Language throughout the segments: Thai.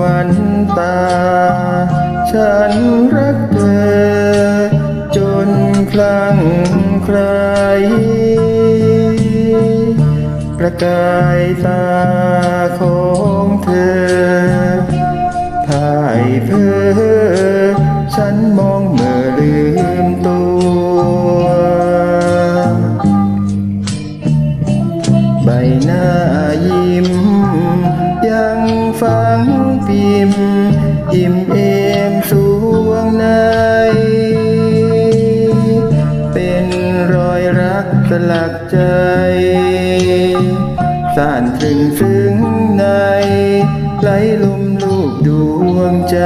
วันตา ฉันรักเธอ จนคลั่งใคร ประกายตาของ ลักใจสานตรึงซึ้งในไหลลมลูกดวงใจ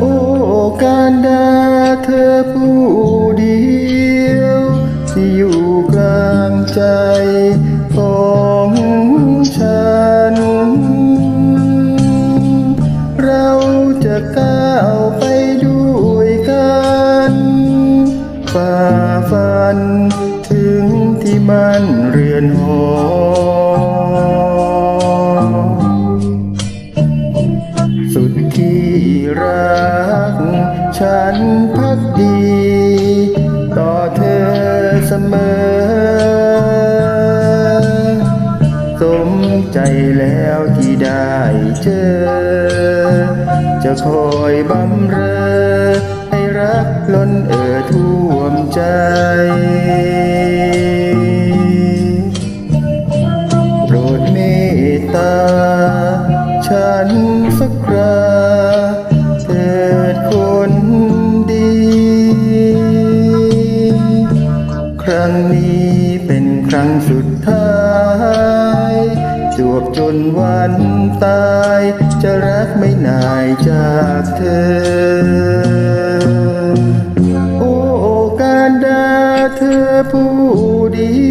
โอ้การดาเธอผู้เดียว ที่อยู่กลางใจของฉัน เราจะก้าวไป เรือนหอสุดที่รัก ฉันพักดี ต่อเธอเสมอ สมใจแล้วที่ได้เจอ จะคอยบำเรอให้รักล้นเอ่อท่วมใจ งนี้เป็นครั้งสุดท้าย จวบจนวันตาย จะรักไม่นายจากเธอ โอ้การดาเธอผู้เดี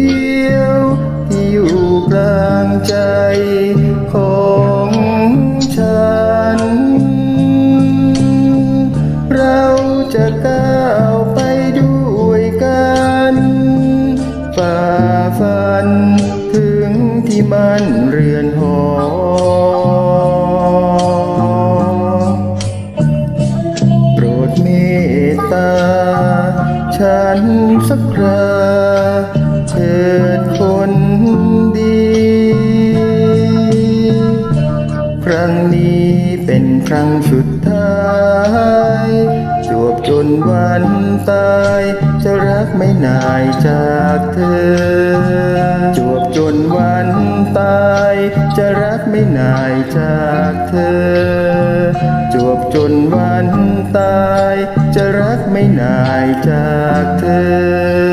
ยว ที่อยู่กลางใจขอ ที่มันเรือนหอ โปรดเมตตา ฉันสักคราเถิดคนดี ครั้งนี้เป็นครั้งสุดท้ายจวบจนวันตาย จะรักไม่นายจากเธอ ตาย จะรักไม่นายจากเธอ จวบจนวันตาย จะรักไม่นายจากเธอ